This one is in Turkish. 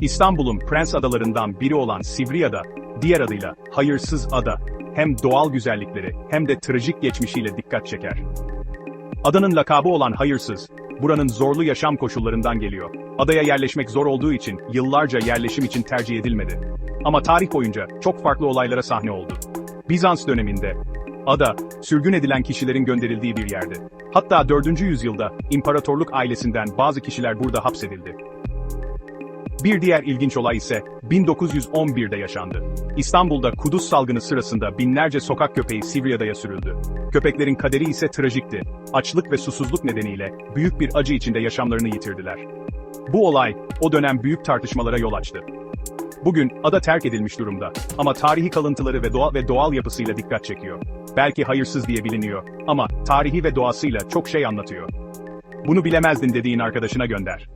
İstanbul'un Prens Adalarından biri olan Sivriada, diğer adıyla Hayırsız Ada, hem doğal güzellikleri hem de trajik geçmişiyle dikkat çeker. Adanın lakabı olan Hayırsız, buranın zorlu yaşam koşullarından geliyor. Adaya yerleşmek zor olduğu için yıllarca yerleşim için tercih edilmedi. Ama tarih boyunca çok farklı olaylara sahne oldu. Bizans döneminde ada sürgün edilen kişilerin gönderildiği bir yerdi. Hatta 4. yüzyılda imparatorluk ailesinden bazı kişiler burada hapsedildi. Bir diğer ilginç olay ise 1911'de yaşandı. İstanbul'da Kudüs salgını sırasında binlerce sokak köpeği Sivriada'ya sürüldü. Köpeklerin kaderi ise trajikti. Açlık ve susuzluk nedeniyle büyük bir acı içinde yaşamlarını yitirdiler. Bu olay o dönem büyük tartışmalara yol açtı. Bugün ada terk edilmiş durumda ama tarihi kalıntıları ve doğal ve doğal yapısıyla dikkat çekiyor. Belki hayırsız diye biliniyor ama tarihi ve doğasıyla çok şey anlatıyor. Bunu bilemezdin dediğin arkadaşına gönder.